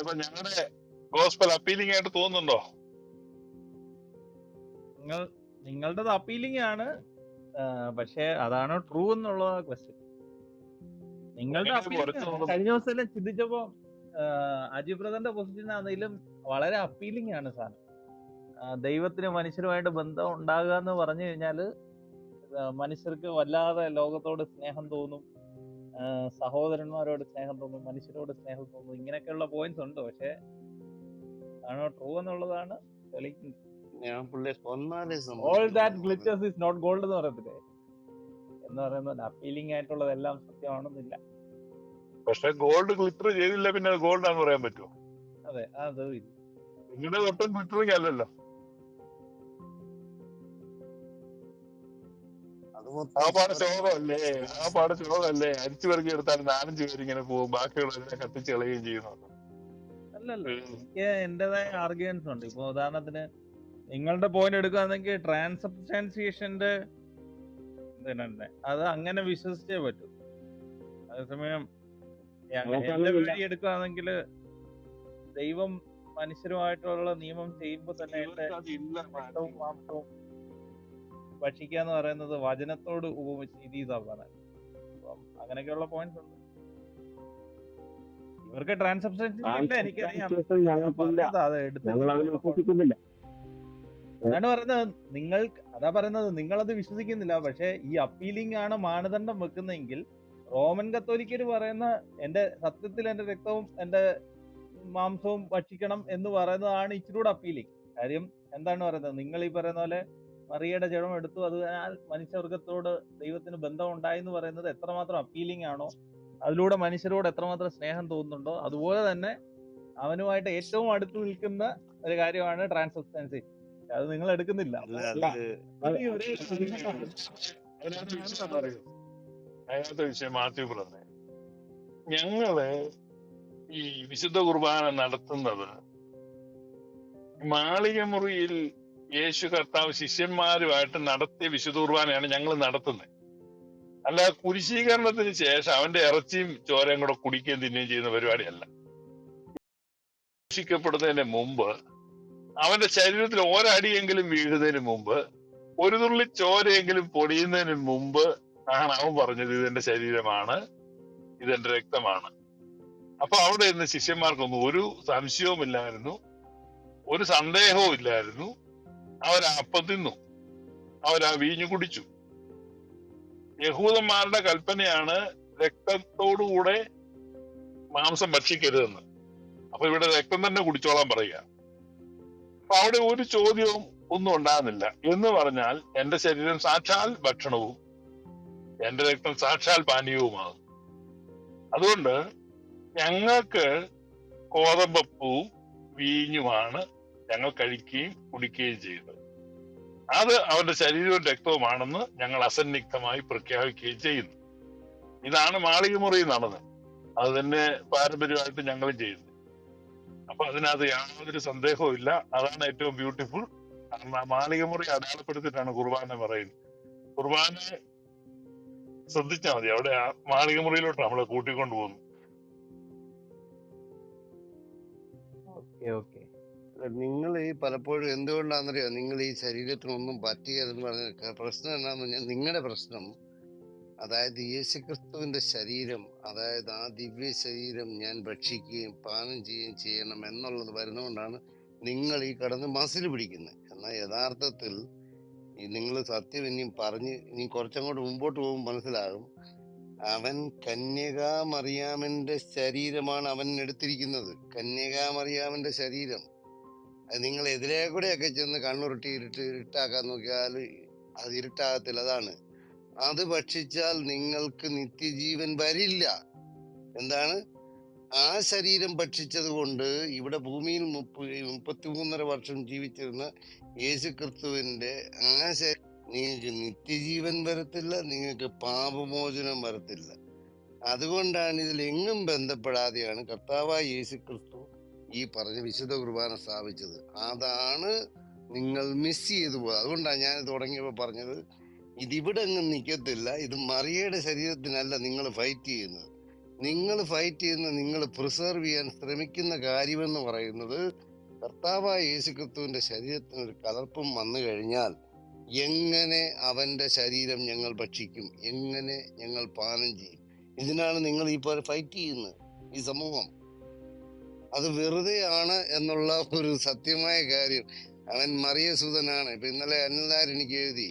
ഇപ്പൊ ഞങ്ങളുടെ gospel appealing ആയിട്ട് തോന്നുന്നുണ്ടോ നിങ്ങൾ നിങ്ങളുടേത് അപ്പീലിംഗ് ആണ് പക്ഷെ അതാണോ ട്രൂ എന്നുള്ള ക്വസ്റ്റ്യൻ നിങ്ങളുടെ. കഴിഞ്ഞ ദിവസം എല്ലാം ചിന്തിച്ചപ്പോ അജി ബ്രദറിന്റെ പൊസിഷൻ ആണെങ്കിലും വളരെ അപ്പീലിംഗ് ആണ് സാധനം. ദൈവത്തിനും മനുഷ്യരുമായിട്ട് ബന്ധം ഉണ്ടാകുക എന്ന് പറഞ്ഞു കഴിഞ്ഞാൽ മനുഷ്യർക്ക് വല്ലാതെ ലോകത്തോട് സ്നേഹം തോന്നും. സഹോദരന്മാരോട് സ്നേഹം തോന്നും മനുഷ്യരോട് സ്നേഹം തോന്നും ഇങ്ങനെയൊക്കെയുള്ള പോയിന്റ്സ് ഉണ്ട്. പക്ഷെ ആണോ ട്രൂ എന്നുള്ളതാണ് തെളിയിക്കുന്നത്. All that glitters is not gold എന്ന് പറയത്തില്ലേ? എന്ന് പറയുന്നത് അപ്പീലിംഗ് ആയിട്ടുള്ളതെല്ലാം സത്യമാണെന്നില്ല. പക്ഷെ ഗോൾഡ് ഗ്ലിറ്റർ ചെയ്തില്ല പിന്നെ ഗോൾഡ് ആണെന്ന് പറയാൻ പറ്റുമോ? അതെ അത് ഇല്ല. നിങ്ങളുടെ ഒട്ടും ഗ്ലിറ്ററിങ് അല്ലല്ലോ. ആ പാട് ശോകമല്ലേ ആ പാട് ശോകമല്ലേ അരിച്ചു പെറുക്കി എടുത്താൽ നാലഞ്ച് പേരിങ്ങനെ പോകും. ബാക്കിയുള്ളവരെ കത്തിച്ച് കളയുകയും ചെയ്യുന്നു അല്ലല്ലോ. എനിക്ക് എന്റേതായ ആർഗ്യുമെന്റ്സ് ഉണ്ട്. ഇപ്പൊ ഉദാഹരണത്തിന് നിങ്ങളുടെ പോയിന്റ് എടുക്കുകയാണെങ്കിൽ ട്രാൻസബ്സ്റ്റാൻസിയേഷന്റെ പിന്നെ അത് അങ്ങനെ വിശ്വസിച്ചേ പറ്റൂ. അതേസമയം എന്റെ. വഴി എടുക്കുകയാണെങ്കിൽ ദൈവം മനുഷ്യരുമായിട്ടുള്ള നിയമം ചെയ്യുമ്പോ തന്നെ ഭക്ഷിക്കുക എന്ന് പറയുന്നത് വചനത്തോട് ഉപമിച്ച് ഇത് ചെയ്താ പറയുന്നത് അപ്പം അങ്ങനെയൊക്കെയുള്ള പോയിന്റ്സ് ഉണ്ട്. ഇവർക്ക് ട്രാൻസബ്സ്റ്റൻസ് എനിക്കറിയാം. അതാണ് പറയുന്നത്? നിങ്ങൾ അതാ പറയുന്നത് നിങ്ങളത് വിശ്വസിക്കുന്നില്ല. പക്ഷെ ഈ അപ്പീലിംഗ് ആണ് മാനദണ്ഡം വെക്കുന്നതെങ്കിൽ റോമൻ കത്തോലിക്കര് പറയുന്ന എന്റെ സത്യത്തിൽ എന്റെ രക്തവും എന്റെ മാംസവും ഭക്ഷിക്കണം എന്ന് പറയുന്നതാണ് ഇച്ചിരി കൂടെ അപ്പീലിംഗ് കാര്യം എന്താണ് പറയുന്നത്? നിങ്ങൾ ഈ പറയുന്ന പോലെ മറിയയുടെ ജഡം എടുത്തു. അതിനാൽ മനുഷ്യവർഗത്തോട് ദൈവത്തിന് ബന്ധം ഉണ്ടായി എന്ന് പറയുന്നത് എത്രമാത്രം അപ്പീലിംഗ് ആണോ അതിലൂടെ മനുഷ്യരോട് എത്രമാത്രം സ്നേഹം തോന്നുന്നുണ്ടോ അതുപോലെ തന്നെ അവനുമായിട്ട് ഏറ്റവും അടുത്ത് നിൽക്കുന്ന ഒരു കാര്യമാണ് ട്രാൻസ്പെൻസി അത് നിങ്ങൾ എടുക്കുന്നില്ല. അതിനകത്ത് വിഷയം മാത്യു പറഞ്ഞേ. ഞങ്ങൾ ഈ വിശുദ്ധ കുർബാന നടത്തുന്നത് മാളിക മുറിയിൽ യേശു കർത്താവ് ശിഷ്യന്മാരുമായിട്ട് നടത്തിയ വിശുദ്ധ കുർബാനയാണ് ഞങ്ങൾ നടത്തുന്നത് അല്ല കുരിശീകരണത്തിന് ശേഷം അവന്റെ ഇറച്ചിയും ചോരയും കൂടെ കുടിക്കുകയും തിന്നുകയും ചെയ്യുന്ന പരിപാടിയല്ല. ശിക്ഷിക്കപ്പെടുന്നതിന് മുമ്പ് അവന്റെ ശരീരത്തിൽ ഒരടിയെങ്കിലും വീഴുന്നതിന് മുമ്പ് ഒരു തുള്ളി ചോരയെങ്കിലും പൊടിയുന്നതിന് മുമ്പ് ആണ് അവൻ പറഞ്ഞത് ഇതെന്റെ ശരീരമാണ് ഇതെന്റെ രക്തമാണ്. അപ്പൊ അവിടെ ഇന്ന് ശിഷ്യന്മാർക്കൊന്നും ഒരു സംശയവും ഇല്ലായിരുന്നു ഒരു സന്ദേഹവും ഇല്ലായിരുന്നു അപ്പം തിന്നു. അവരാ വീഞ്ഞു കുടിച്ചു. യഹൂദന്മാരുടെ കൽപ്പനയാണ് രക്തത്തോടുകൂടെ മാംസം ഭക്ഷിക്കരുതെന്ന്. അപ്പൊ ഇവിടെ രക്തം തന്നെ കുടിച്ചോളാൻ പറയുക. അപ്പൊ അവിടെ ഒരു ചോദ്യവും ഒന്നും ഉണ്ടാകുന്നില്ല. എന്ന് പറഞ്ഞാൽ എന്റെ ശരീരം സാക്ഷാൽ ഭക്ഷണവും എന്റെ രക്തം സാക്ഷാൽ പാനീയവുമാണ്. അതുകൊണ്ട് ഞങ്ങൾക്ക് കോതമ്പപ്പൂവും വീഞ്ഞുമാണ് ഞങ്ങൾ കഴിക്കുകയും കുടിക്കുകയും ചെയ്യുന്നത് അത് അവന്റെ ശരീരവും രക്തവുമാണെന്ന് ഞങ്ങൾ അസന്നിഗ്ധമായി പ്രഖ്യാപിക്കുകയും ചെയ്യുന്നു. ഇതാണ് മാളികമുറി നടന്നത്. അത് തന്നെ പാരമ്പര്യമായിട്ട് ഞങ്ങളും ചെയ്യുന്നു. അപ്പൊ അതിനകത്ത് യാതൊരു സന്ദേഹവും ഇല്ല. അതാണ് ഏറ്റവും ബ്യൂട്ടിഫുൾ. കാരണം മാളികമുറി അടയാളപ്പെടുത്തിയിട്ടാണ് കുർബാന പറയുന്നത്. കുർബാന ശ്രദ്ധിച്ചാൽ മതി. അവിടെ മാളികമുറിയിലോട്ട് നമ്മളെ കൂട്ടിക്കൊണ്ടു പോകുന്നു ഓക്കെ ഓക്കെ. നിങ്ങൾ ഈ പലപ്പോഴും എന്തുകൊണ്ടാണെന്നറിയോ? നിങ്ങൾ ഈ ശരീരത്തിനൊന്നും പറ്റുകയെന്ന് പറഞ്ഞ പ്രശ്നം എന്നാന്ന് നിങ്ങളുടെ പ്രശ്നം. അതായത് യേശുക്രിസ്തുവിന്റെ ശരീരം അതായത് ആ ദിവ്യ ശരീരം ഞാൻ ഭക്ഷിക്കുകയും പാനം ചെയ്യുകയും ചെയ്യണം എന്നുള്ളത് വരുന്നതുകൊണ്ടാണ് നിങ്ങൾ ഈ കടന്ന് മസിൽ പിടിക്കുന്നത് എന്നാൽ യഥാർത്ഥത്തിൽ നിങ്ങൾ സത്യം ഇനിയും പറഞ്ഞ് ഇനി കുറച്ചങ്ങോട്ട് മുമ്പോട്ട് പോകുമ്പോൾ മനസ്സിലാകും അവൻ കന്യകാമറിയാമന്റെ ശരീരമാണ് അവൻ എടുത്തിരിക്കുന്നത്. കന്യകാമറിയാമന്റെ ശരീരം. നിങ്ങൾ എതിരെ കൂടെയൊക്കെ ചെന്ന് കണ്ണുരുട്ടി ഇരുട്ട് ഇരുട്ടാക്കാൻ നോക്കിയാൽ അത് ഇരുട്ടാകത്തില്ല. അതാണ്. അത് ഭക്ഷിച്ചാൽ നിങ്ങൾക്ക് നിത്യജീവൻ വരില്ല. എന്താണ്? ആ ശരീരം ഭക്ഷിച്ചത് കൊണ്ട് ഇവിടെ ഭൂമിയിൽ മുപ്പ മുപ്പത്തിമൂന്നര വർഷം ജീവിച്ചിരുന്ന യേശു ക്രിസ്തുവിന്റെ ആ നിങ്ങൾക്ക് നിത്യജീവൻ വരത്തില്ല നിങ്ങൾക്ക് പാപമോചനം വരത്തില്ല. അതുകൊണ്ടാണ് ഇതിൽ എങ്ങും ബന്ധപ്പെടാതെയാണ് കർത്താവായ യേശു ക്രിസ്തു ഈ പറഞ്ഞ വിശുദ്ധ കുർബാന സ്ഥാപിച്ചത്. അതാണ് നിങ്ങൾ മിസ് ചെയ്തു പോയത്. അതുകൊണ്ടാണ് ഞാൻ തുടങ്ങിയപ്പോൾ പറഞ്ഞത് ഇതിവിടെ അങ്ങ് നിൽക്കത്തില്ല ഇത് മറിയയുടെ ശരീരത്തിനല്ല നിങ്ങൾ ഫൈറ്റ് ചെയ്യുന്നത്. നിങ്ങൾ ഫൈറ്റ് ചെയ്യുന്ന നിങ്ങൾ പ്രിസർവ് ചെയ്യാൻ ശ്രമിക്കുന്ന കാര്യമെന്ന് പറയുന്നത് കർത്താവായ യേശുക്രിസ്തുവിന്റെ ശരീരത്തിന് ഒരു കലർപ്പം വന്നു കഴിഞ്ഞാൽ എങ്ങനെ അവന്റെ ശരീരം ഞങ്ങൾ ഭക്ഷിക്കും? എങ്ങനെ ഞങ്ങൾ പാനം ചെയ്യും? ഇതിനാണ് നിങ്ങൾ ഇപ്പോൾ ഫൈറ്റ് ചെയ്യുന്നത്. ഈ സമൂഹം. അത് വെറുതെയാണ് എന്നുള്ള ഒരു സത്യമായ കാര്യം. അവൻ മറിയ മറിയസൂതനാണ് ഇപ്പൊ ഇന്നലെ അനിൽനാർ എനിക്ക് എഴുതി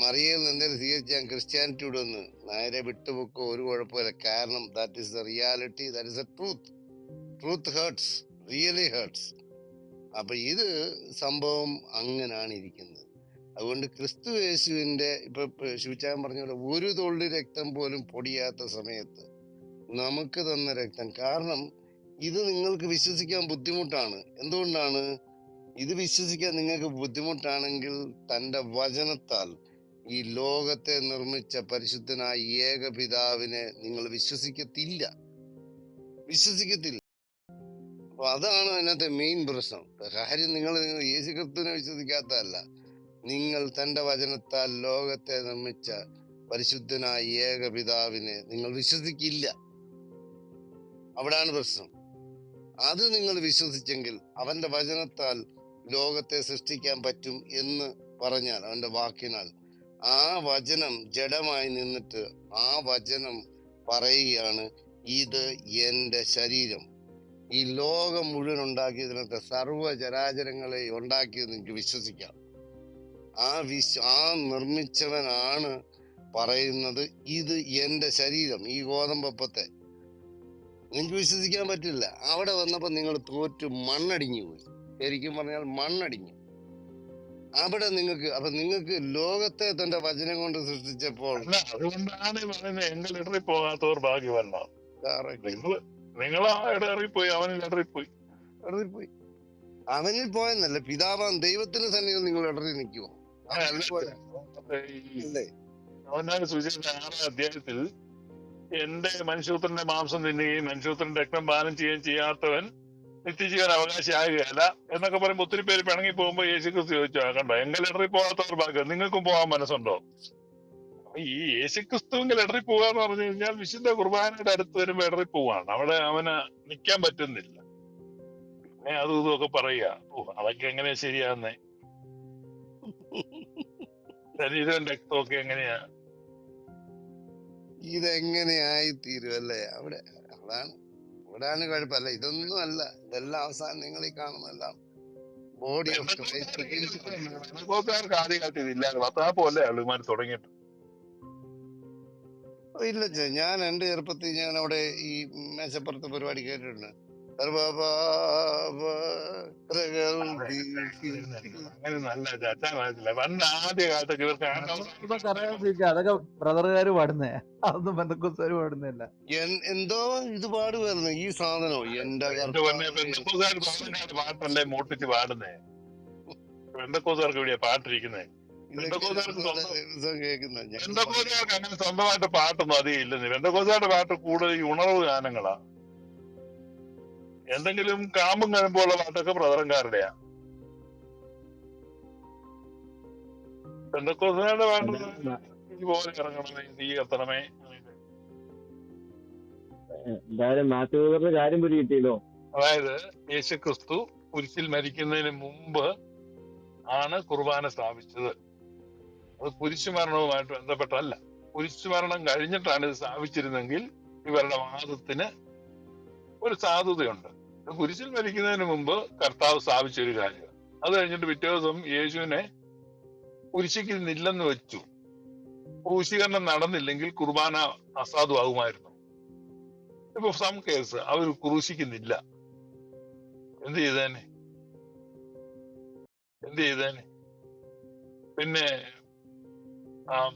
മറിയയിൽ നിന്ന് എന്തെങ്കിലും ഞാൻ ക്രിസ്ത്യാനിറ്റിയുടെ ഒന്ന് നേരെ വിട്ടുപൊക്കോ ഒരു കുഴപ്പമില്ല. കാരണം that is the reality that is a truth truth hurts really hurts അപ്പൊ ഇത് സംഭവം അങ്ങനാണ് ഇരിക്കുന്നത്. അതുകൊണ്ട് ക്രിസ്തു യേശുവിന്റെ ഇപ്പൊ ശിവചാൻ പറഞ്ഞ പോലെ ഒരു തുള്ളി രക്തം പോലും പൊടിയാത്ത സമയത്ത് നമുക്ക് തന്ന രക്തം. കാരണം ഇത് നിങ്ങൾക്ക് വിശ്വസിക്കാൻ ബുദ്ധിമുട്ടാണ്. എന്തുകൊണ്ടാണ്? ഇത് വിശ്വസിക്കാൻ നിങ്ങൾക്ക് ബുദ്ധിമുട്ടാണെങ്കിൽ തന്റെ വചനത്താൽ ഈ ലോകത്തെ നിർമ്മിച്ച പരിശുദ്ധനായ ഏകപിതാവിനെ നിങ്ങൾ വിശ്വസിക്കത്തില്ല. വിശ്വസിക്കത്തില്ല. അപ്പൊ അതാണ് അതിനകത്തെ മെയിൻ പ്രശ്നം. കാര്യം നിങ്ങൾ യേശു ക്രിസ്തുവിനെ വിശ്വസിക്കാത്തതല്ല. നിങ്ങൾ തന്റെ വചനത്താൽ ലോകത്തെ നിർമ്മിച്ച പരിശുദ്ധനായ ഏകപിതാവിനെ നിങ്ങൾ വിശ്വസിക്കില്ല. അവിടാണ് പ്രശ്നം. അത് നിങ്ങൾ വിശ്വസിച്ചെങ്കിൽ അവന്റെ വചനത്താൽ ലോകത്തെ സൃഷ്ടിക്കാൻ പറ്റും എന്ന് പറഞ്ഞാൽ അവന്റെ വാക്കിനാൽ. ആ വചനം ജഡമായി നിന്നിട്ട് ആ വചനം പറയുകയാണ് ഇത് എന്റെ ശരീരം. ഈ ലോകം മുഴുവൻ ഉണ്ടാക്കിയതിനകത്ത് സർവചരാചരങ്ങളെ ഉണ്ടാക്കിയത് നിങ്ങൾക്ക് വിശ്വസിക്കാം. ആ വിശ്വ ആ നിർമ്മിച്ചവനാണ് പറയുന്നത് ഇത് എന്റെ ശരീരം. ഈ ഗോതമ്പപ്പത്തെ നിങ്ങൾക്ക് വിശ്വസിക്കാൻ പറ്റില്ല. അവിടെ വന്നപ്പോൾ നിങ്ങൾ തോറ്റ് മണ്ണടിഞ്ഞു പോയി. ശരിക്കും പറഞ്ഞാൽ മണ്ണടിഞ്ഞു. അവിടെ നിങ്ങൾക്ക് അപ്പൊ നിങ്ങൾക്ക് ലോകത്തെ തന്റെ വചനം കൊണ്ട് സൃഷ്ടിച്ചപ്പോൾ അതുകൊണ്ടാണ് ഈ പറയുന്നത് എങ്കിൽ ഇടറി പോകാത്തവർ ഭാഗ്യവല്ല correct. നിങ്ങൾ നിങ്ങൾ ആ ഇടറിപ്പോയി അവനിൽ ഇടറിപ്പോയി അവനിൽ പോയെന്നല്ല പിതാവാൻ ദൈവത്തിന് സന്നിധിയിൽ നിങ്ങൾ ഇടറി നിൽക്കുമോ അവനാണ് സുവിശേഷം ആറാം അധ്യായത്തിൽ എന്റെ മനുഷ്യപുത്രന്റെ മാംസം തിന്നുകയും മനുഷ്യപുത്രന്റെ രക്തം പാനം ചെയ്യുകയും ചെയ്യാത്തവൻ നിത്യജീവൻ അവകാശിയാകുകയല്ല എന്നൊക്കെ പറയുമ്പോൾ ഒത്തിരി പേര് പിണങ്ങി പോകുമ്പോൾ യേശു ക്രിസ്തു ചോദിച്ചു "ആ, കണ്ടോ? എങ്കിൽ ഇടറി പോകാത്തവർ ഭാഗ്യം. നിങ്ങൾക്കും പോകാൻ മനസ്സുണ്ടോ? ഈ യേശു ക്രിസ്തുവെങ്കിൽ ഇടറി പോകാന്ന് പറഞ്ഞു കഴിഞ്ഞാൽ വിശുദ്ധ കുർബാനയുടെ അടുത്ത് വരുമ്പോ ഇടറി പോവാണ്. അവിടെ അവന് നിക്കാൻ പറ്റുന്നില്ല. പിന്നെ അതും ഇതുമൊക്കെ പറയുക ഓ അതൊക്കെ എങ്ങനെയാ ശരിയാന്നേ ശരീരവും രക്തമൊക്കെ എങ്ങനെയാ? ഇതെങ്ങനെയായി തീരും അല്ലേ അവിടെ അതാണ് ഇവിടാണ് കുഴപ്പമല്ല ഇതൊന്നും അല്ല ഇതെല്ലാം അവസാനം നിങ്ങൾ ഈ കാണുന്നതെല്ലാം ബോഡി ഓഫ് ക്രൈസ്റ്റ് പെന്തക്കോസ്തുകാർക്ക് ആദ്യകാലത്ത് ഇതില്ലായിരുന്നു പത്താപ്പ് പോലെ ആളുമാർ തുടങ്ങിയിട്ട്. ഇല്ല ചേ, ഞാൻ എന്റെ ചെറുപ്പത്തിൽ ഞാൻ അവിടെ ഈ മേശപ്പുറത്ത് പരിപാടി കേട്ടിട്ടുണ്ട്. അങ്ങനെ നല്ല ചച്ചാനായിട്ടില്ല പണ്ട് ആദ്യ കാലത്തൊക്കെ ഇവർക്ക് ഇതൊക്കെ അറിയാൻ ചോദിച്ചാ അതൊക്കെ ബ്രദറുകാര് പാടുന്നേ. അതൊന്നും ബന്ധക്കുസാര് പാടുന്നില്ല എന്തോ ഇത് പാടുമായിരുന്നു ഈ സാധനം? എന്റെ പാട്ടല്ലേ മോട്ടിച്ച് പാടുന്നേ. ബന്ധക്കോസുകാർക്ക് എവിടെയാ പാട്ടിരിക്കുന്നേ. വെണ്ടക്കോസുകാർക്ക് അങ്ങനെ സ്വന്തമായിട്ട് പാട്ടൊന്നും അധികം ഇല്ലെന്ന്. വെണ്ടക്കോസുകാരുടെ പാട്ട് കൂടുതൽ ഈ ഉണർവ് ഗാനങ്ങളാ. എന്തെങ്കിലും കാമ്പും കഴമ്പുള്ള പാട്ടൊക്കെ പ്രധാനക്കാരുടെയാ പെന്തക്കോസുകാരുടെ പാട്ട് ഇതുപോലെ ഇറങ്ങണമേ എന്തായാലും കാര്യം പിടി കിട്ടിയല്ലോ. അതായത് യേശു ക്രിസ്തു കുരിശിൽ മരിക്കുന്നതിന് മുമ്പ് ആണ് കുർബാന സ്ഥാപിച്ചത്. അത് കുരിശുമരണവുമായിട്ട് ബന്ധപ്പെട്ടല്ല കുരിശുമരണം കഴിഞ്ഞിട്ടാണ് ഇത് സ്ഥാപിച്ചിരുന്നെങ്കിൽ ഇവരുടെ വാദത്തിന് ഒരു സാധുതയുണ്ട്. കുരിശിൽ മരിക്കുന്നതിന് മുമ്പ് കർത്താവ് സ്ഥാപിച്ച ഒരു കാര്യം അത് കഴിഞ്ഞിട്ട് പിറ്റേ ദിവസം യേശുവിനെ കുരിശിക്കുന്നില്ലെന്ന് വെച്ചു. ക്രൂശീകരണം നടന്നില്ലെങ്കിൽ കുർബാന അസാധുവാകുമായിരുന്നു. ഇപ്പൊ സം കേസ് അവർ ക്രൂശിക്കുന്നില്ല. എന്ത് ചെയ്തേനെ? എന്ത് ചെയ്തേനെ? പിന്നെ ആ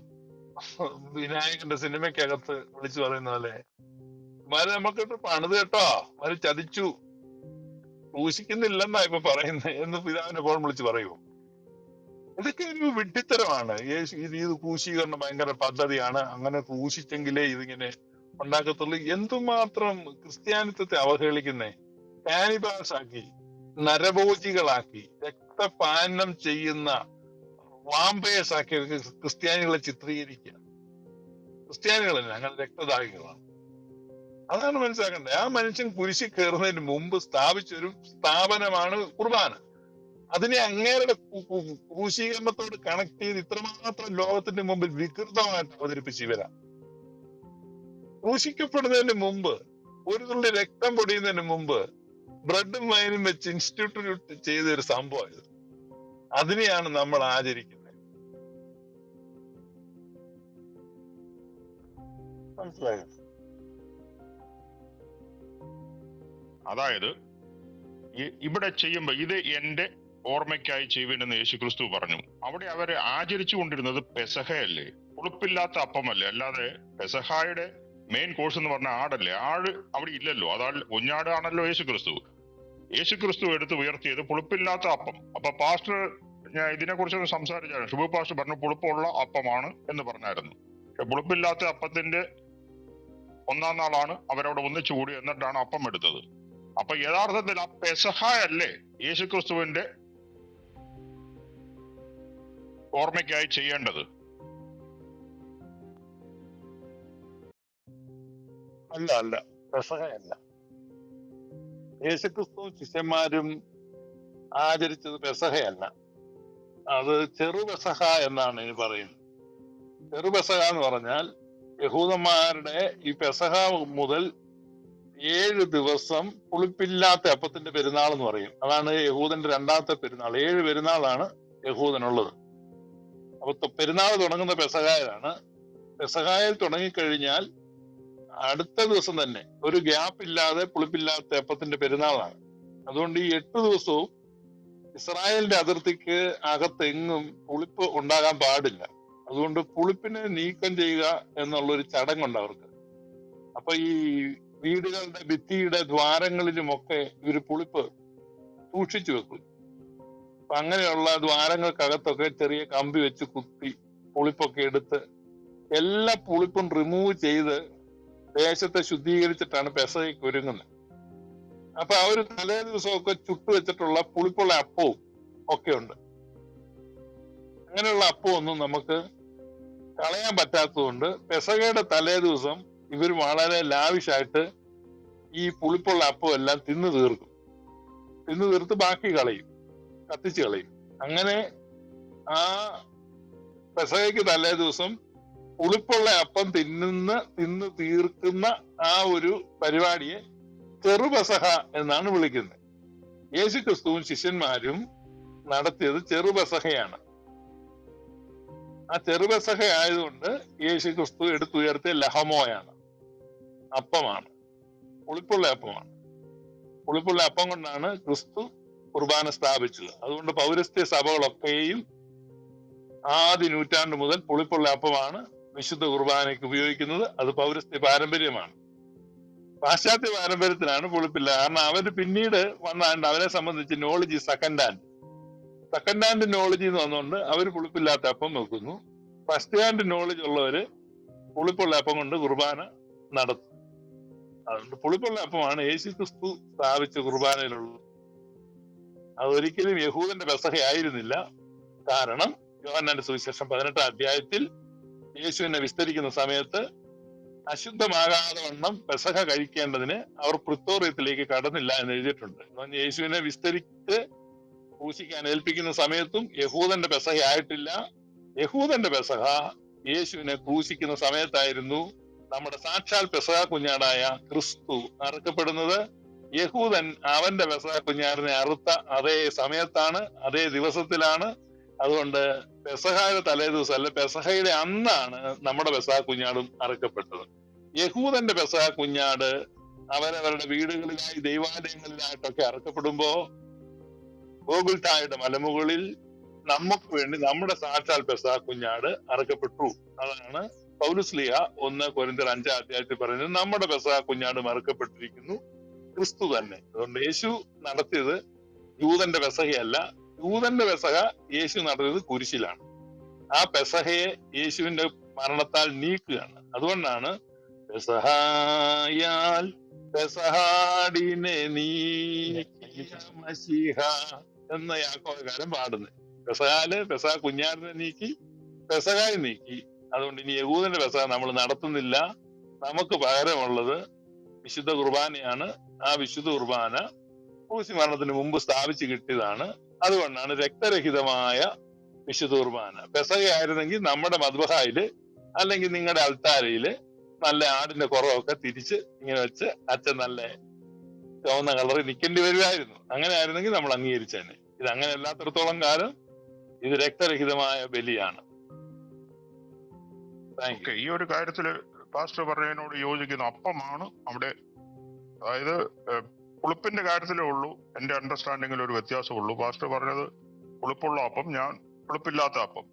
വിനായകന്റെ സിനിമയ്ക്കകത്ത് വിളിച്ചു പറയുന്ന പോലെ മരം നമുക്കിട്ട് പണിത് കേട്ടോ. മരം ചതിച്ചു. ക്രൂശിക്കുന്നില്ലെന്നാ ഇപ്പൊ പറയുന്നത് എന്ന് പിതാവിനെ ഫോൺ വിളിച്ച് പറയൂ. ഇതൊക്കെ ഒരു വിഡ്ഢിത്തരമാണ്. യേശു ഇത് ഇത് ക്രൂശീകരണം ഭയങ്കര പദ്ധതിയാണ്. അങ്ങനെ ക്രൂശിച്ചെങ്കിലേ ഇതിങ്ങനെ ഉണ്ടാക്കത്തുള്ളൂ എന്തുമാത്രം ക്രിസ്ത്യാനിത്വത്തെ അവഹേളിക്കുന്നേ? കാനിബാസ് ആക്കി നരഭോജികളാക്കി രക്തപാനം ചെയ്യുന്ന വാമ്പയേഴ്സ് ആക്കി ക്രിസ്ത്യാനികളെ ചിത്രീകരിക്കുക. ക്രിസ്ത്യാനികളല്ല? ഞങ്ങൾ രക്തദാഹികളാണ്. അതാണ് മനസ്സിലാക്കേണ്ടത്. ആ മനുഷ്യൻ കുരിശിൽ കയറുന്നതിന് മുമ്പ് സ്ഥാപിച്ചൊരു സ്ഥാപനമാണ് കുർബാന. അതിനെ അങ്ങേരുടെ ക്രൂശീകരണത്തോട് കണക്ട് ചെയ്ത് ഇത്രമാത്രം ലോകത്തിന്റെ മുമ്പിൽ വികൃതമായിട്ട് അവതരിപ്പിച്ച് ഇവരാ. ക്രൂശിക്കപ്പെടുന്നതിന് മുമ്പ് ഒരു തുള്ളി രക്തം പൊടിയുന്നതിന് മുമ്പ് ബ്രെഡും വൈനും വെച്ച് ഇൻസ്റ്റിറ്റ്യൂട്ട് ചെയ്ത ഒരു സംഭവം ഇത്. അതിനെയാണ് നമ്മൾ ആചരിക്കുന്നത്. മനസ്സിലായോ? അതായത് ഇവിടെ ചെയ്യുമ്പോൾ ഇത് എന്റെ ഓർമ്മയ്ക്കായി ചെയ്യുവിനെന്ന് യേശു ക്രിസ്തു പറഞ്ഞു. അവിടെ അവർ ആചരിച്ചു കൊണ്ടിരുന്നത് പെസഹയല്ലേ? ഉളുപ്പില്ലാത്ത അപ്പമല്ലേ? അല്ലാതെ പെസഹായുടെ മെയിൻ കോഴ്സ് എന്ന് പറഞ്ഞ ആടല്ലേ? ആട് അവിടെ ഇല്ലല്ലോ. അതാ കുഞ്ഞാട് ആണല്ലോ യേശു ക്രിസ്തു യേശു ക്രിസ്തു എടുത്ത് ഉയർത്തിയത് പുളിപ്പില്ലാത്ത അപ്പം. അപ്പൊ പാസ്റ്റർ ഞാൻ ഇതിനെ കുറിച്ചൊന്ന് സംസാരിച്ചായിരുന്നു ഷുബു പാസ്റ്റർ പറഞ്ഞു പുളിപ്പുള്ള അപ്പമാണ് എന്ന് പറഞ്ഞായിരുന്നു. പക്ഷെ പുളിപ്പില്ലാത്ത അപ്പത്തിന്റെ ഒന്നാം നാളാണ് അവരവിടെ ഒന്നിച്ചു കൂടി എന്നിട്ടാണ് അപ്പം എടുത്തത്. അപ്പൊ യഥാർത്ഥത്തിൽ ആ പെസഹ അല്ലേ യേശുക്രിസ്തുവിന്റെ ഓർമ്മയ്ക്കായി ചെയ്യേണ്ടത്? അല്ല അല്ല. പെസഹയല്ല. യേശുക്രിസ്തു ശിഷ്യന്മാരും ആചരിച്ചത് പെസഹയല്ല. അത് ചെറു പെസഹ എന്നാണ് ഇനി പറയുന്നത്. ചെറു പെസഹ എന്ന് പറഞ്ഞാൽ യഹൂദന്മാരുടെ ഈ പെസഹ മുതൽ ഏഴ് ദിവസം പുളിപ്പില്ലാത്ത അപ്പത്തിന്റെ പെരുന്നാൾ എന്ന് പറയും. അതാണ് യഹൂദന്റെ രണ്ടാമത്തെ പെരുന്നാൾ. ഏഴ് പെരുന്നാളാണ് യഹൂദനുള്ളത്. അപ്പൊ പെരുന്നാൾ തുടങ്ങുന്ന പെസഹായാണ് പെസഹായിൽ തുടങ്ങിക്കഴിഞ്ഞാൽ അടുത്ത ദിവസം തന്നെ ഒരു ഗ്യാപ്പ് ഇല്ലാതെ പുളിപ്പില്ലാത്ത അപ്പത്തിന്റെ പെരുന്നാളാണ്. അതുകൊണ്ട് ഈ എട്ട് ദിവസവും ഇസ്രായേലിന്റെ അതിർത്തിക്ക് അകത്തെങ്ങും പുളിപ്പ് ഉണ്ടാകാൻ പാടില്ല. അതുകൊണ്ട് പുളിപ്പിനെ നീക്കം ചെയ്യുക എന്നുള്ള ഒരു ചടങ്ങുണ്ട് അവർക്ക്. അപ്പൊ ഈ വീടുകളുടെ ഭിത്തിയുടെ ദ്വാരങ്ങളിലുമൊക്കെ ഒരു പുളിപ്പ് സൂക്ഷിച്ചു വെക്കും. അപ്പൊ അങ്ങനെയുള്ള ദ്വാരങ്ങൾക്കകത്തൊക്കെ ചെറിയ കമ്പി വെച്ച് കുത്തി പുളിപ്പൊക്കെ എടുത്ത് എല്ലാ പുളിപ്പും റിമൂവ് ചെയ്ത് ദേശത്തെ ശുദ്ധീകരിച്ചിട്ടാണ് പെസയ്ക്ക് ഒരുങ്ങുന്നത്. അപ്പൊ ആ ഒരു തലേ ദിവസമൊക്കെ ചുട്ടു വെച്ചിട്ടുള്ള പുളിപ്പുള്ള അപ്പവും ഒക്കെ ഉണ്ട്. അങ്ങനെയുള്ള അപ്പമൊന്നും നമുക്ക് കളയാൻ പറ്റാത്തതുകൊണ്ട് പെസകയുടെ തലേ ദിവസം ഇവർ വളരെ ലാവിഷായിട്ട് ഈ പുളിപ്പുള്ള അപ്പം എല്ലാം തിന്നു തീർക്കും. തിന്നു തീർത്ത് ബാക്കി കളയും. കത്തിച്ച് കളയും. അങ്ങനെ ആ പെസകയ്ക്ക് തലേ ദിവസം പുളിപ്പുള്ള അപ്പം തിന്നുന്ന തിന്ന് തീർക്കുന്ന ആ ഒരു പരിപാടിയെ ചെറുപെസഹ എന്നാണ് വിളിക്കുന്നത്. യേശു ക്രിസ്തുവും ശിഷ്യന്മാരും നടത്തിയത് ചെറുപെസഹയാണ്. ആ ചെറുപെസഹ ആയതുകൊണ്ട് യേശു ക്രിസ്തു എടുത്തുയർത്തിയ ലഹമോയാണ്. അപ്പമാണ്. പുളിപ്പുള്ള അപ്പമാണ്. പുളിപ്പുള്ള അപ്പം കൊണ്ടാണ് ക്രിസ്തു കുർബാന സ്ഥാപിച്ചത്. അതുകൊണ്ട് പൗരസ്ത്യ സഭകളൊക്കെയും ആദ്യ നൂറ്റാണ്ട് മുതൽ പുളിപ്പുള്ള അപ്പമാണ് വിശുദ്ധ കുർബാനയ്ക്ക് ഉപയോഗിക്കുന്നത്. അത് പൗരസ്ത്യ പാരമ്പര്യമാണ്. പാശ്ചാത്യ പാരമ്പര്യത്തിലാണ് പുളിപ്പില്ല. കാരണം അവർ പിന്നീട് വന്നാണ്ട് അവരെ സംബന്ധിച്ച് knowledge second hand second hand knowledge എന്ന് വന്നുകൊണ്ട് അവർ പുളിപ്പില്ലാത്ത അപ്പം വെക്കുന്നു. ഫസ്റ്റ് ഹാൻഡ് നോളജ് ഉള്ളവര് പുളിപ്പുള്ള അപ്പം കൊണ്ട് കുർബാന നടത്തും. അതുകൊണ്ട് പുളിപ്പുള്ള അപ്പമാണ് യേശു ക്രിസ്തു സ്ഥാപിച്ച കുർബാനയിലുള്ളത് അതൊരിക്കലും യഹൂദന്റെ പെസഹ ആയിരുന്നില്ല. കാരണം യോഹന്നാന്റെ സുവിശേഷം പതിനെട്ടാം അധ്യായത്തിൽ യേശുവിനെ വിസ്തരിക്കുന്ന സമയത്ത് അശുദ്ധമാകാതെ വണ്ണം പെസഹ കഴിക്കേണ്ടതിന് അവർ പൃത്തോറിയത്തിലേക്ക് കടന്നില്ല എന്ന് എഴുതിയിട്ടുണ്ട്. എന്ന് യേശുവിനെ വിസ്തരിച്ച് ക്രൂശിക്കാൻ ഏൽപ്പിക്കുന്ന സമയത്തും യഹൂദന്റെ പെസഹ ആയിട്ടില്ല യഹൂദന്റെ പെസഹ യേശുവിനെ ക്രൂശിക്കുന്ന സമയത്തായിരുന്നു നമ്മുടെ സാക്ഷാൽ പെസഹ കുഞ്ഞാടായ ക്രിസ്തു അറുക്കപ്പെടുന്നത് യഹൂദൻ അവന്റെ പെസഹ കുഞ്ഞാടിനെ അറുത്ത അതേ സമയത്താണ് അതേ ദിവസത്തിലാണ്. അതുകൊണ്ട് പെസഹയുടെ തലേ ദിവസം അല്ല പെസഹയുടെ അന്നാണ് നമ്മുടെ പെസഹ കുഞ്ഞാടും അറുക്കപ്പെട്ടത്. യഹൂദന്റെ പെസഹ കുഞ്ഞാട് അവരവരുടെ വീടുകളിലായി ദൈവാലയങ്ങളിലായിട്ടൊക്കെ അറക്കപ്പെടുമ്പോ ഗോകുൽത്തായുടെ മലമുകളിൽ നമുക്ക് വേണ്ടി നമ്മുടെ സാക്ഷാൽ പെസഹ കുഞ്ഞാട് അറക്കപ്പെട്ടു. അതാണ് പൗലുസ്ലിയ ഒന്ന് കൊരിന്തർ അഞ്ചാം അധ്യായത്തിൽ പറയുന്നത് നമ്മുടെ പെസഹ കുഞ്ഞാട് മറക്കപ്പെട്ടിരിക്കുന്നു. ക്രിസ്തു തന്നെ. അതുകൊണ്ട് യേശു നടത്തിയത് യൂതന്റെ പെസഹയല്ല. യൂതന്റെ പെസഹ യേശു നടത്തിയത് കുരിശിലാണ്. ആ പെസഹയെ യേശുവിന്റെ മരണത്താൽ നീക്കുകയാണ്. അതുകൊണ്ടാണ് പെസഹാടിനെ എന്ന യാക്കോകാരൻ പാടുന്നത്. പെസഹാൽ പെസഹ കുഞ്ഞാടിനെ നീക്കി പെസഹായി നീക്കി. അതുകൊണ്ട് ഇനി യഹൂദന്റെ പെസഹ നമ്മൾ നടത്തുന്നില്ല. നമുക്ക് പകരമുള്ളത് വിശുദ്ധ കുർബാനയാണ്. ആ വിശുദ്ധ കുർബാന ക്രൂശി മരണത്തിന് മുമ്പ് സ്ഥാപിച്ചു കിട്ടിയതാണ്. അതുകൊണ്ടാണ് രക്തരഹിതമായ വിശുദ്ധ കുർബാന. പെസകയായിരുന്നെങ്കിൽ നമ്മുടെ മദ്ബഹായിൽ അല്ലെങ്കിൽ നിങ്ങളുടെ അൾത്താരയിൽ നല്ല ആടിന്റെ കുറവൊക്കെ തിരിച്ച് ഇങ്ങനെ വെച്ച് അച്ഛൻ നല്ല ചുവന്ന കളറിൽ നിൽക്കേണ്ടി വരുമായിരുന്നു. അങ്ങനെ ആയിരുന്നെങ്കിൽ നമ്മൾ അംഗീകരിച്ചേനെ. ഇത് അങ്ങനെ അല്ലാത്തടത്തോളം കാലം ഇത് രക്തരഹിതമായ ബലിയാണ്. ഓക്കെ ഈ ഒരു കാര്യത്തിൽ പാസ്റ്റർ പറഞ്ഞതിനോട് യോജിക്കുന്ന. അപ്പമാണ് അവിടെ അതായത് പുളിപ്പിന്റെ കാര്യത്തിലേ ഉള്ളൂ എന്റെ അണ്ടർസ്റ്റാൻഡിങ്ങിൽ ഒരു വ്യത്യാസമുള്ളൂ. പാസ്റ്റർ പറഞ്ഞത് പുളിപ്പുള്ള അപ്പം ഞാൻ പുളിപ്പില്ലാത്ത അപ്പം.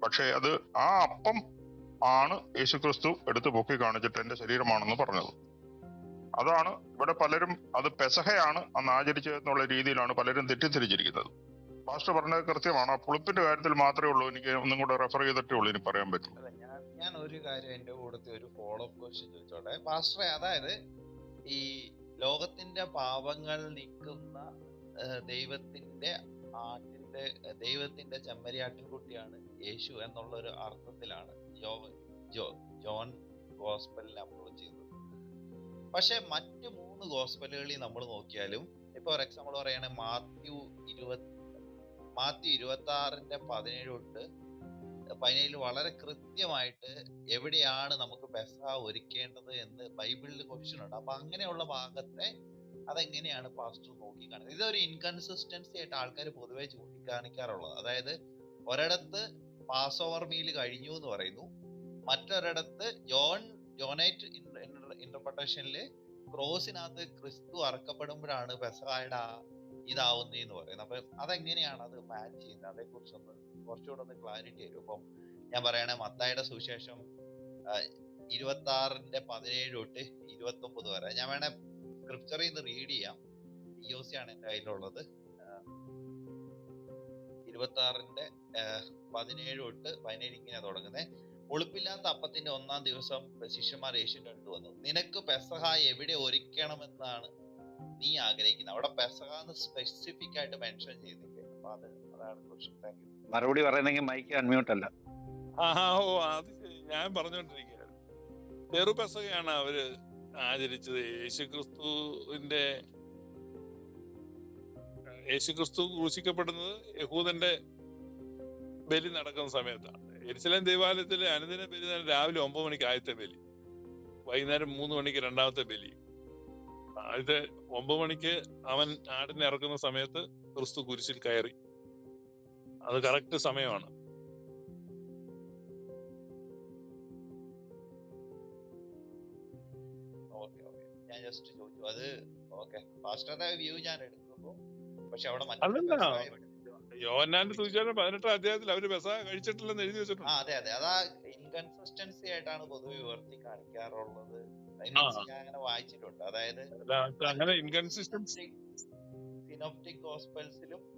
പക്ഷേ അത് ആ അപ്പം ആണ് യേശുക്രിസ്തു എടുത്ത് പൊക്കി കാണിച്ചിട്ട് എന്റെ ശരീരമാണെന്ന് പറഞ്ഞത്. അതാണ് ഇവിടെ പലരും അത് പെസഹയാണ് അന്ന് ആചരിച്ചത് എന്നുള്ള രീതിയിലാണ് പലരും തെറ്റിദ്ധരിച്ചിരിക്കുന്നത്. പാസ്റ്റർ പറഞ്ഞത് കൃത്യമാണ്. ആ പുളിപ്പിന്റെ കാര്യത്തിൽ മാത്രമേ ഉള്ളൂ. എനിക്ക് ഒന്നും കൂടെ റെഫർ ചെയ്തിട്ടേ ഉള്ളൂ ഇനി പറയാൻ പറ്റും ഞാൻ ഒരു കാര്യം എന്റെ കൂടത്തെ ഒരു ഫോളോ അപ്പ് ക്വസ്റ്റ്യൻ ചോദിച്ചോട്ടെ. പാസ്റ്ററെ അതായത് ഈ ലോകത്തിന്റെ പാപങ്ങൾ നിൽക്കുന്ന ദൈവത്തിന്റെ ആട്ടിന്റെ ദൈവത്തിന്റെ ദൈവത്തിന്റെ ചെമ്മരിയാട്ടിൻകുട്ടിയാണ് യേശു എന്നുള്ള ഒരു അർത്ഥത്തിലാണ് ജോ ജോ ജോൺ ഗോസ്പലിനെ അപ്ലോഡ് ചെയ്യുന്നത് പക്ഷെ മറ്റ് മൂന്ന് ഗോസ്പലുകളിൽ നമ്മൾ നോക്കിയാലും ഇപ്പൊ ഫോർ എക്സാമ്പിൾ പറയുകയാണെങ്കിൽ മാത്യു ഇരുപത്തി മാത്യു ഇരുപത്തി ആറിന്റെ പതിനേഴ് തൊട്ട് പതിനേഴിൽ വളരെ കൃത്യമായിട്ട് എവിടെയാണ് നമുക്ക് പെസ ഒരുക്കേണ്ടത് എന്ന് ബൈബിളിൽ ക്വസ്റ്റ്യൻ ഉണ്ട്. അപ്പൊ അങ്ങനെയുള്ള ഭാഗത്തെ അതെങ്ങനെയാണ് പാസ്റ്റർ നോക്കി കാണുന്നത് ഇതൊരു ഇൻകൺസിസ്റ്റൻസി ആയിട്ട് ആൾക്കാർ പൊതുവെ ചൂണ്ടിക്കാണിക്കാറുള്ളത്. അതായത് ഒരിടത്ത് പാസ് ഓവർ മീൽ കഴിഞ്ഞു എന്ന് പറയുന്നു. മറ്റൊരിടത്ത് ജോൺ ജോണൈറ്റ് ഇന്റർപ്രട്ടേഷനിൽ ക്രോസിനകത്ത് ക്രിസ്തു അറക്കപ്പെടുമ്പോഴാണ് പെസഹായുടെ ഇതാവുന്നതെന്ന് പറയുന്നത്. അപ്പൊ അതെങ്ങനെയാണ് അത് മാച്ച് ചെയ്യുന്നത്? അതേ കുറിച്ചൊന്ന് കുറച്ചുകൂടെ ഒന്ന് ക്ലാരിറ്റി തരും ഇപ്പം ഞാൻ പറയണേ മത്തായുടെ സുവിശേഷം ഇരുപത്തി ആറിന്റെ പതിനേഴ് തൊട്ട് ഇരുപത്തി ഒമ്പത് വരെ. ഞാൻ വേണേ സ്ക്രിപ്ചറിൽ നിന്ന് റീഡ് ചെയ്യാം. ഇ ഒ സി ആണ് എന്റെ കയ്യിലുള്ളത്. ഇരുപത്തി ആറിന്റെ പതിനേഴ് തൊട്ട് പതിനേഴ് ഇങ്ങനെ തുടങ്ങുന്നത് ഒളിപ്പില്ലാത്ത അപ്പത്തിന്റെ ഒന്നാം ദിവസം ശിഷ്യന്മാർ യേശുവിന്റെ അടുത്ത് വന്നു. നിനക്ക് പെസഹ എവിടെ ഒരുക്കണമെന്നാണ് നീ ആഗ്രഹിക്കുന്നത്? അവിടെ പെസഹ എന്ന് സ്പെസിഫിക് ആയിട്ട് മെൻഷൻ ചെയ്തില്ലേ അപ്പൊ അത് അതാണ് ക്വസ്റ്റ്യൻ താങ്ക് യു മറുപടി പറയുന്നെങ്കിൽ മൈക്ക് അൺമ്യൂട്ട് അല്ല. ആ ഓ അത്. ഞാൻ പറഞ്ഞോണ്ടിരിക്കുകയായിരുന്നു. ചെറുപെസകയാണ് അവർ ആചരിച്ചത്. യേശുക്രിസ്തുവിന്റെ യേശുക്രിസ്തു ക്രൂശിക്കപ്പെടുന്നത് യഹൂദന്റെ ബലി നടക്കുന്ന സമയത്താണ്. എരിച്ചിലം ദേവാലയത്തിലെ അനുദിന ബലി രാവിലെ ഒമ്പത് മണിക്ക് ആദ്യത്തെ ബലി. വൈകുന്നേരം മൂന്ന് മണിക്ക് രണ്ടാമത്തെ ബലി. ആദ്യത്തെ ഒമ്പത് മണിക്ക് അവൻ ആടിനെ ഇറക്കുന്ന സമയത്ത് ക്രിസ്തു കുരിശിൽ കയറി. അത് കറക്റ്റ് സമയമാണ്. ഞാൻ ജസ്റ്റ് ചോദിച്ചു. അത് ഓക്കെ പാസ്റ്ററുടെ വ്യൂ ഞാൻ പക്ഷെ അവിടെ. യോഹന്നാന്റെ സുവിശേഷം പതിനെട്ടാം അധ്യായത്തിൽ അവർ ബസ കഴിച്ചിട്ടില്ലെന്ന് എഴുതി ആ വെച്ചിട്ടുണ്ട് അതെ. അതെ അതാ ഇൻകൺസിസ്റ്റൻസി ആയിട്ടാണ് പൊതുവെ ഉയർത്തി കാണിക്കാറുള്ളത്. ആ. ഞാൻ അങ്ങനെ വായിച്ചിട്ടുണ്ട്. അതായത് അങ്ങനെ ഇൻകൺസിസ്റ്റൻസി സിനോപ്റ്റിക് ഹോസ്പിറ്റൽസിലും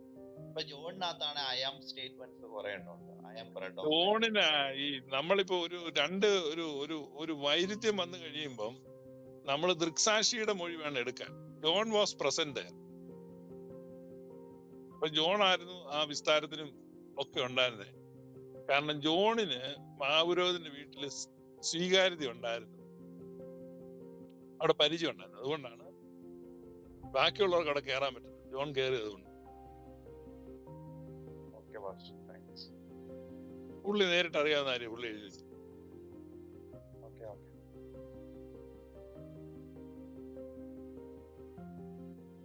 ഇപ്പൊ ജോണിനകത്താണ് അയാം സ്റ്റേറ്റ്മെന്റ്സ് കുറെ എണ്ണമുണ്ട്. അയാം ബ്രെഡ് ജോണിന് ഈ നമ്മളിപ്പോ ഒരു രണ്ട് ഒരു ഒരു ഒരു വൈരുദ്ധ്യം വന്നു കഴിയുമ്പം നമ്മൾ ദൃക്സാക്ഷിയുടെ മൊഴി വേണം എടുക്കാൻ. ജോൺ വാസ് പ്രസന്റ് അപ്പൊ ജോൺ ആയിരുന്നു ആ വിസ്താരത്തിനും ഒക്കെ ഉണ്ടായിരുന്നത് കാരണം ജോണിന് മാപുരോഹിതന്റെ വീട്ടിൽ സ്വീകാര്യത ഉണ്ടായിരുന്നു. അവിടെ പരിചയം ഉണ്ടായിരുന്നു. അതുകൊണ്ടാണ് ബാക്കിയുള്ളവർക്ക് അവിടെ കയറാൻ പറ്റുന്നത്. ജോൺ കയറിയത് കൊണ്ട്. പുള്ളി നേരിട്ട് അറിയാവുന്ന കാര്യം പുള്ളി എഴുതി ഓക്കെ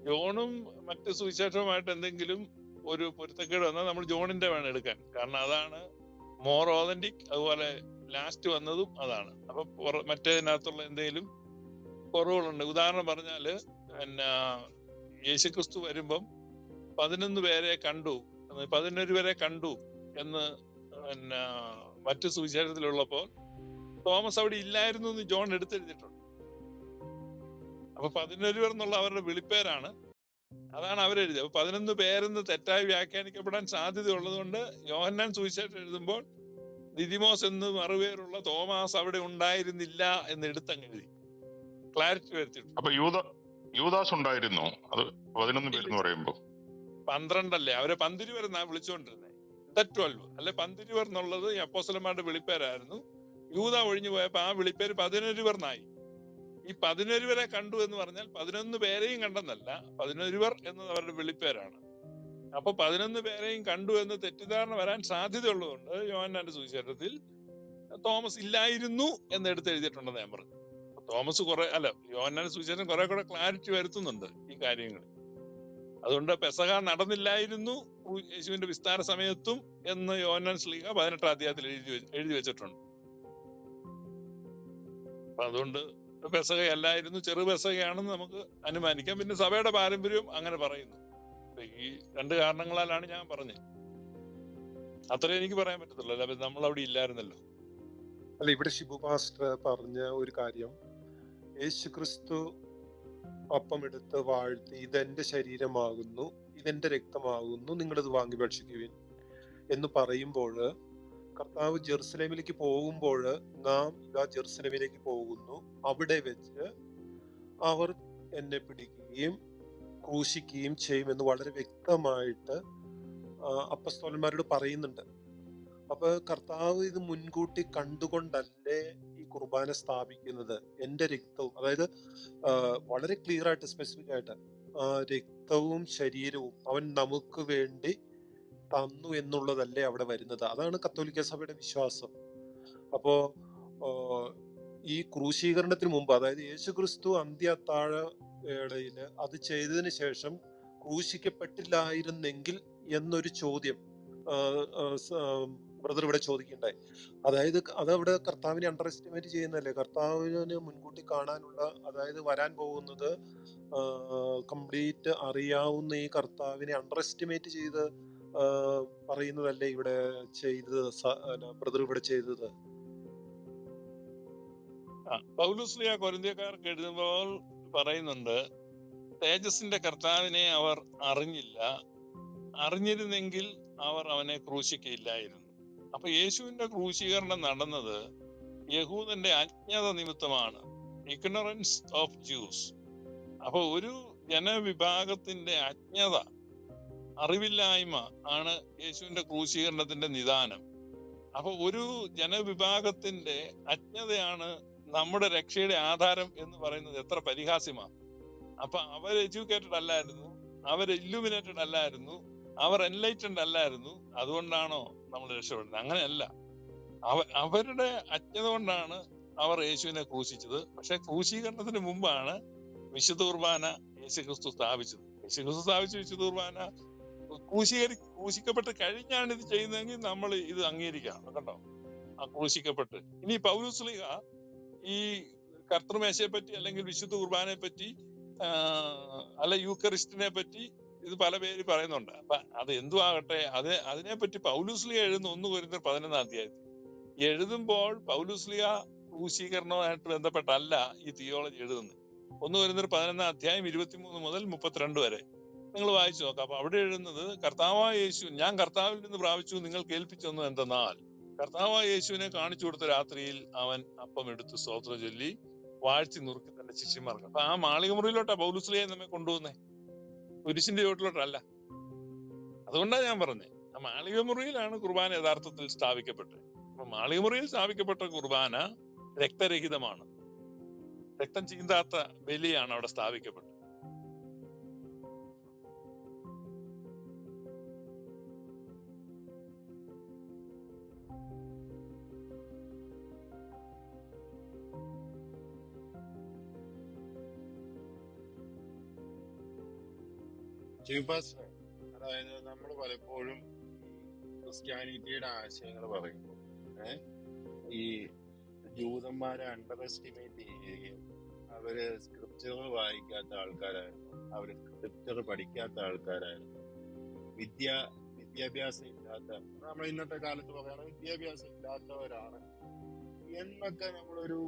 ജോണും മറ്റ് സുവിശേഷവുമായിട്ട് എന്തെങ്കിലും ഒരു പൊരുത്തക്കേട് വന്നാൽ നമ്മൾ ജോണിന്റെ വേണം എടുക്കാൻ. കാരണം അതാണ് മോർ ഓതന്റിക് അതുപോലെ ലാസ്റ്റ് വന്നതും അതാണ്. അപ്പൊ മറ്റേതിനകത്തുള്ള എന്തെങ്കിലും കുറവുകളുണ്ട്. ഉദാഹരണം പറഞ്ഞാൽ പിന്നെ യേശുക്രിസ്തു വരുമ്പം പതിനൊന്ന് പേരെ കണ്ടു. പതിനൊന്ന് പേരെ കണ്ടു എന്ന് പിന്നെ മറ്റു സുവിശേഷത്തിലുള്ളപ്പോൾ തോമസ് അവിടെ ഇല്ലായിരുന്നു എന്ന് ജോൺ എടുത്തെഴുതിയിട്ടുണ്ട്. അപ്പൊ പതിനൊരു പേർ എന്നുള്ള അവരുടെ വിളിപ്പേരാണ്. അതാണ് അവരെഴുതി അപ്പൊ പതിനൊന്ന് പേരെന്ന് തെറ്റായി വ്യാഖ്യാനിക്കപ്പെടാൻ സാധ്യത ഉള്ളതുകൊണ്ട് യോഹന്നാൻ സുവിശേഷം എഴുതുമ്പോൾ ദിദിമോസ് എന്ന് മറുപേരുള്ള തോമാസ് അവിടെ ഉണ്ടായിരുന്നില്ല എന്ന് എടുത്തങ്ങ് എഴുതി. ക്ലാരിറ്റി വരുത്തിയിട്ടുണ്ട്. അപ്പൊ യൂത യൂദാസ് ഉണ്ടായിരുന്നു. അത് പതിനൊന്ന് പേരെന്ന് പറയുമ്പോ പന്ത്രണ്ടല്ലേ? അവരെ പന്തിരുവർ എന്നാ വിളിച്ചുകൊണ്ടിരുന്നത് ട്വൽവ് അല്ലെ പന്തിരുവർ എന്നുള്ളത് അപ്പോസലന്മാരുടെ വിളിപ്പേരായിരുന്നു. യൂത ഒഴിഞ്ഞു പോയപ്പോ ആ വിളിപ്പേര് പതിനൊരുവർ എന്നായി. ഈ പതിനൊരു വരെ കണ്ടു എന്ന് പറഞ്ഞാൽ പതിനൊന്ന് പേരെയും കണ്ടെന്നല്ല പതിനൊരുവർ എന്നത് അവരുടെ വിളിപ്പേരാണ്. അപ്പൊ പതിനൊന്ന് പേരെയും കണ്ടു എന്ന് തെറ്റിദ്ധാരണ വരാൻ സാധ്യതയുള്ളതുകൊണ്ട് യോഹന്നാന്റെ സുവിശേഷത്തിൽ തോമസ് ഇല്ലായിരുന്നു എന്ന് എടുത്ത് എഴുതിയിട്ടുണ്ടെന്ന് ഞാൻ പറഞ്ഞു. തോമസ് കുറെ അല്ല യോഹന്നാന്റെ സുവിശേഷം കുറെ കൂടെ ക്ലാരിറ്റി വരുത്തുന്നുണ്ട് ഈ കാര്യങ്ങൾ അതുകൊണ്ട് പെസഹ നടന്നില്ലായിരുന്നു യേശുവിന്റെ വിസ്താര സമയത്തും എന്ന് യോഹന്നാൻ ശ്ലീഹ പതിനെട്ടാം അധ്യായത്തിൽ എഴുതി എഴുതി വെച്ചിട്ടുണ്ട്. അപ്പൊ അതുകൊണ്ട് പെസകയല്ലായിരുന്നു ചെറു പെസകയാണെന്ന് നമുക്ക് അനുമാനിക്കാം. പിന്നെ സഭയുടെ പാരമ്പര്യവും അങ്ങനെ പറയുന്നു. ഈ രണ്ട് കാരണങ്ങളാലാണ് ഞാൻ പറഞ്ഞത്. അത്രേ എനിക്ക് പറയാൻ പറ്റത്തുള്ളൂ. അല്ല നമ്മൾ അവിടെ ഇല്ലായിരുന്നല്ലോ. അല്ല ഇവിടെ ഷിബു പാസ്റ്റർ പറഞ്ഞ ഒരു കാര്യം. യേശു ക്രിസ്തു അപ്പം എടുത്ത് വാഴ്ത്തി ഇതെന്റെ ശരീരമാകുന്നു ഇതെന്റെ രക്തമാകുന്നു നിങ്ങളിത് വാങ്ങി ഭക്ഷിക്കുവിൻ എന്ന് പറയുമ്പോൾ കർത്താവ് ജെറുസലേമിലേക്ക് പോകുമ്പോൾ നാം ഇതാ ജെറുസലേമിലേക്ക് പോകുന്നു. അവിടെ വെച്ച് അവർ എന്നെ പിടിക്കുകയും ക്രൂശിക്കുകയും ചെയ്യുമെന്ന് വളരെ വ്യക്തമായിട്ട് അപ്പസ്തോലന്മാരോട് പറയുന്നുണ്ട്. അപ്പൊ കർത്താവ് ഇത് മുൻകൂട്ടി കണ്ടുകൊണ്ടല്ലേ ഈ കുർബാന സ്ഥാപിക്കുന്നത്? എന്റെ രക്തവും അതായത് വളരെ ക്ലിയർ ആയിട്ട് സ്പെസിഫിക് ആയിട്ട് രക്തവും ശരീരവും അവൻ നമുക്ക് വേണ്ടി തന്നു എന്നുള്ളതല്ലേ അവിടെ വരുന്നത്? അതാണ് കത്തോലിക്ക സഭയുടെ വിശ്വാസം. അപ്പോ ഈ ക്രൂശീകരണത്തിന് മുമ്പ് അതായത് യേശു ക്രിസ്തു അന്ത്യ വേളയിൽ അത് ചെയ്തതിന് ശേഷം ക്രൂശിക്കപ്പെട്ടില്ലായിരുന്നെങ്കിൽ എന്നൊരു ചോദ്യം ബ്രദർ ഇവിടെ ചോദിക്കണ്ടായി. അതായത് അതവിടെ കർത്താവിനെ അണ്ടർ എസ്റ്റിമേറ്റ് ചെയ്യുന്നതല്ലേ? കർത്താവിന് മുൻകൂട്ടി കാണാനുള്ള അതായത് വരാൻ പോകുന്നത് കംപ്ലീറ്റ് അറിയാവുന്ന ഈ കർത്താവിനെ അണ്ടർ എസ്റ്റിമേറ്റ് ചെയ്ത് പറയുന്നതല്ലേ ഇവിടെ ചെയ്തത് ബ്രദർ ഇവിടെ ചെയ്തത്? കൊരന്തിയക്കാർക്ക് എഴുതുമ്പോൾ പറയുന്നുണ്ട് തേജസിന്റെ കർത്താവിനെ അവർ അറിഞ്ഞില്ല. അറിഞ്ഞിരുന്നെങ്കിൽ അവർ അവനെ ക്രൂശിക്കയില്ലായിരുന്നു. അപ്പൊ യേശുവിന്റെ ക്രൂശീകരണം നടന്നത് യഹൂദന്റെ അജ്ഞത നിമിത്തമാണ്. ഇഗ്നറൻസ് ഓഫ് ജ്യൂസ് അപ്പൊ ഒരു ജനവിഭാഗത്തിന്റെ അജ്ഞത അറിവില്ലായ്മ ആണ് യേശുവിന്റെ ക്രൂശീകരണത്തിന്റെ നിദാനം. അപ്പൊ ഒരു ജനവിഭാഗത്തിന്റെ അജ്ഞതയാണ് നമ്മുടെ രക്ഷയുടെ ആധാരം എന്ന് പറയുന്നത് എത്ര പരിഹാസ്യമാണ്. അപ്പൊ അവർ എഡ്യൂക്കേറ്റഡ് അല്ലായിരുന്നു അവർ ഇല്ലുമിനേറ്റഡ് അല്ലായിരുന്നു അവർ എൻലൈറ്റഡ് അല്ലായിരുന്നു അതുകൊണ്ടാണോ നമ്മൾ രക്ഷപ്പെടുന്നത്? അങ്ങനെയല്ല. അവ അവരുടെ അജ്ഞത കൊണ്ടാണ് അവർ യേശുവിനെ ക്രൂശിച്ചത്. പക്ഷെ ക്രൂശീകരണത്തിന് മുമ്പാണ് വിശുദ്ധ കുർബാന യേശു ക്രിസ്തു സ്ഥാപിച്ചത്. യേശു ക്രിസ്തു സ്ഥാപിച്ച വിശുദ്ധ കുർബാന ക്രൂശീകരി ക്രൂശിക്കപ്പെട്ട് കഴിഞ്ഞാണ് ഇത് ചെയ്യുന്നതെങ്കിൽ നമ്മൾ ഇത് അംഗീകരിക്കണം കണ്ടോ? ആ ക്രൂശിക്കപ്പെട്ട് ഇനി പൗലുസ്ലിഹ ഈ കർത്തൃമേശയെ പറ്റി അല്ലെങ്കിൽ വിശുദ്ധ കുർബാനയെ പറ്റി അല്ലെ യൂക്കറിസ്റ്റിനെ പറ്റി ഇത് പല പേര് പറയുന്നുണ്ട്. അപ്പൊ അത് എന്തു ആകട്ടെ അത് അതിനെപ്പറ്റി പൗലുസ്ലിയ എഴുതുന്ന ഒന്ന് കുരുന്ന പതിനൊന്നാം അധ്യായത്തിൽ. എഴുതുമ്പോൾ പൗലുസ്ലിയ ക്രൂശീകരണവുമായിട്ട് ബന്ധപ്പെട്ടല്ല ഈ തിയോളജി എഴുതുന്നത്. ഒന്ന് വരുന്ന പതിനൊന്നാം അധ്യായം ഇരുപത്തിമൂന്ന് മുതൽ മുപ്പത്തിരണ്ട് വരെ. നിങ്ങൾ വായിച്ചു നോക്കാം. അപ്പൊ അവിടെ എഴുതുന്നത് കർത്താവായ യേശു ഞാൻ കർത്താവിൽ നിന്ന് പ്രാപിച്ചു നിങ്ങൾ കേൾപ്പിച്ചെന്ന് എന്തെന്നാൽ കർത്താവായ യേശുവിനെ കാണിച്ചു കൊടുത്ത രാത്രിയിൽ അവൻ അപ്പം എടുത്ത് സ്തോത്രം ചൊല്ലി വാഴ്ത്തി നുറുക്കി തന്റെ ശിഷ്യന്മാർക്ക്. അപ്പൊ ആ മാളികമുറിയിലോട്ടാ പൗലുസ്ലിയെ നമ്മെ കൊണ്ടുവന്നേ. കുരിശിന്റെ ചോട്ടിലോട്ടല്ല അതുകൊണ്ടാണ് ഞാൻ പറഞ്ഞത് ആ മാളികമുറിയിലാണ് കുർബാന യഥാർത്ഥത്തിൽ സ്ഥാപിക്കപ്പെട്ടത്. അപ്പൊ മാളികമുറിയിൽ സ്ഥാപിക്കപ്പെട്ട കുർബാന രക്തരഹിതമാണ്. രക്തം ചീന്താത്ത ബലിയാണ് അവിടെ സ്ഥാപിക്കപ്പെട്ടത്. ചീഫ് പാസ്റ്റർ അതായത് നമ്മൾ പലപ്പോഴും ക്രിസ്ത്യാനിറ്റിയുടെ ആശയങ്ങൾ പറയുമ്പോൾ ഈ ജൂതന്മാരെ അണ്ടർ എസ്റ്റിമേറ്റ് ചെയ്യുകയും അവർ സ്ക്രിപ്ചർ വായിക്കാത്ത ആൾക്കാരായിരുന്നു അവർ സ്ക്രിപ്റ്റർ പഠിക്കാത്ത ആൾക്കാരായിരുന്നു. വിദ്യ വിദ്യാഭ്യാസം ഇല്ലാത്ത നമ്മൾ ഇന്നത്തെ കാലത്ത് പറയുകയാണെങ്കിൽ വിദ്യാഭ്യാസം ഇല്ലാത്തവരാണ്. എന്നൊക്കെ നമ്മളൊരു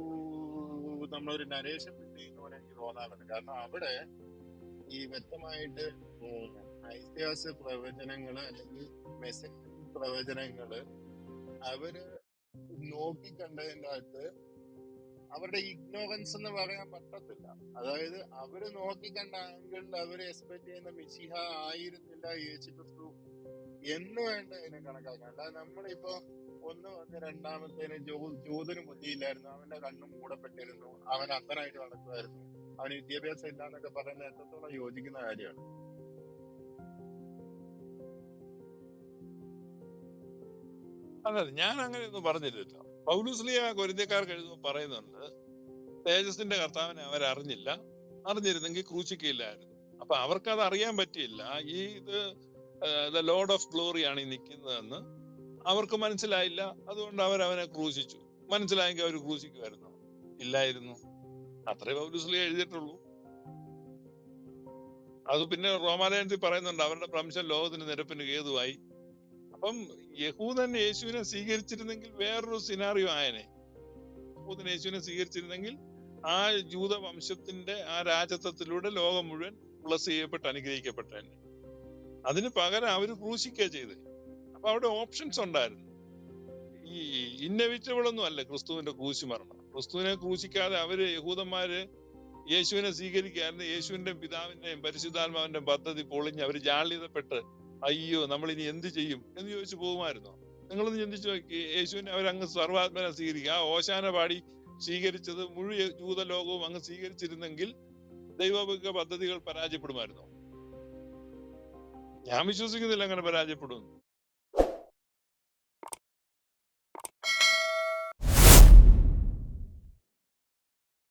നമ്മളൊരു നരേഷൻ ചെയ്യുന്ന പോലെ എനിക്ക് തോന്നാറുണ്ട്. കാരണം അവിടെ ഈ വ്യക്തമായിട്ട് ഉം ഐതിഹാസിക പ്രവചനങ്ങൾ അല്ലെങ്കിൽ മെസ്സേജ് പ്രവചനങ്ങൾ അവർ നോക്കിക്കണ്ടതിന്റെ അകത്ത് അവരുടെ ഇഗ്നോറൻസ് എന്ന് പറയാൻ പറ്റത്തില്ല. അതായത് അവർ നോക്കിക്കണ്ട ആംഗിളിൽ അവർ എക്സ്പെക്ട് ചെയ്യുന്ന മിസിഹ ആയിരുന്നില്ല യേശു ക്രിസ്തു എന്ന് വേണ്ട ഇതിനെ കണക്കാക്കാൻ. അല്ലാതെ നമ്മളിപ്പോ ഒന്ന് വന്ന് രണ്ടാമത്തേന് ജോ ജ്യോതിന് ബുദ്ധിയില്ലായിരുന്നു. അവന്റെ കണ്ണും മൂടപ്പെട്ടിരുന്നു. അവൻ അന്ധനായിട്ട് നടക്കുമായിരുന്നു. അവന് വിദ്യാഭ്യാസം ഇല്ല എന്നൊക്കെ പറയുന്നത് എത്രത്തോളം യോജിക്കുന്ന കാര്യമാണ്. അതെ ഞാൻ അങ്ങനെയൊന്നും പറഞ്ഞില്ലല്ലോ. പൗലുസ്ലിയ കൊരിന്ത്യക്കാർക്ക് എഴുതുമ്പോൾ പറയുന്നുണ്ട് തേജസിന്റെ കർത്താവിനെ അവരറിഞ്ഞില്ല. അറിഞ്ഞിരുന്നെങ്കിൽ ക്രൂശിക്കില്ലായിരുന്നു അപ്പൊ അവർക്ക് അത് അറിയാൻ പറ്റിയില്ല. ഈ ഇത് ദ ലോർഡ് ഓഫ് ഗ്ലോറി ആണ് ഈ നിൽക്കുന്നതെന്ന് അവർക്ക് മനസ്സിലായില്ല. അതുകൊണ്ട് അവർ അവനെ ക്രൂശിച്ചു. മനസ്സിലായെങ്കിൽ അവർ ക്രൂശിക്കുമായിരുന്നു? ഇല്ലായിരുന്നു. അത്രേ പൗലുസ്ലിയ എഴുതിയിട്ടുള്ളൂ. അത് പിന്നെ റോമാലയത്തിൽ പറയുന്നുണ്ട് അവരുടെ പ്രംശം ലോകത്തിന് നിരപ്പിന് ഹേതുവായി. അപ്പം യഹൂദൻ യേശുവിനെ സ്വീകരിച്ചിരുന്നെങ്കിൽ വേറൊരു സിനാറിയോ ആയനെ. യഹൂദൻ യേശുവിനെ സ്വീകരിച്ചിരുന്നെങ്കിൽ ആ ജൂത വംശത്തിന്റെ ആ രാജത്വത്തിലൂടെ ലോകം മുഴുവൻ പ്ലസ് ചെയ്യപ്പെട്ട് അനുഗ്രഹിക്കപ്പെട്ടേനെ. അതിന് പകരം അവർ ക്രൂശിക്കുക ചെയ്ത്. അപ്പൊ അവിടെ ഓപ്ഷൻസ് ഉണ്ടായിരുന്നു. ഈ ഇന്നവിറ്റബിൾ ഒന്നും അല്ല ക്രിസ്തുവിന്റെ ക്രൂശി മരണം ക്രിസ്തുവിനെ ക്രൂശിക്കാതെ അവർ യഹൂദന്മാര് യേശുവിനെ സ്വീകരിക്കുകയായിരുന്നു. യേശുവിന്റെയും പിതാവിന്റെയും പരിശുദ്ധാത്മാവിന്റെയും പദ്ധതി പൊളിഞ്ഞ് അവർ ജാള്യതപ്പെട്ട് അയ്യോ നമ്മൾ ഇനി എന്ത് ചെയ്യും? എന്ന് ചോദിച്ചു പോകുമായിരുന്നോ? നിങ്ങളൊന്ന് ചിന്തിച്ചു നോക്കി. യേശുവിനെ അവരങ്ങ് സർവാത്മന സ്വീകരിക്കുക. ആ ഓശാന പാടി സ്വീകരിച്ചത് മുഴുവൻ ജൂത ലോകവും അങ്ങ് സ്വീകരിച്ചിരുന്നെങ്കിൽ ദൈവവിക പദ്ധതികൾ പരാജയപ്പെടുമായിരുന്നോ? ഞാൻ വിശ്വസിക്കുന്നില്ല അങ്ങനെ പരാജയപ്പെടും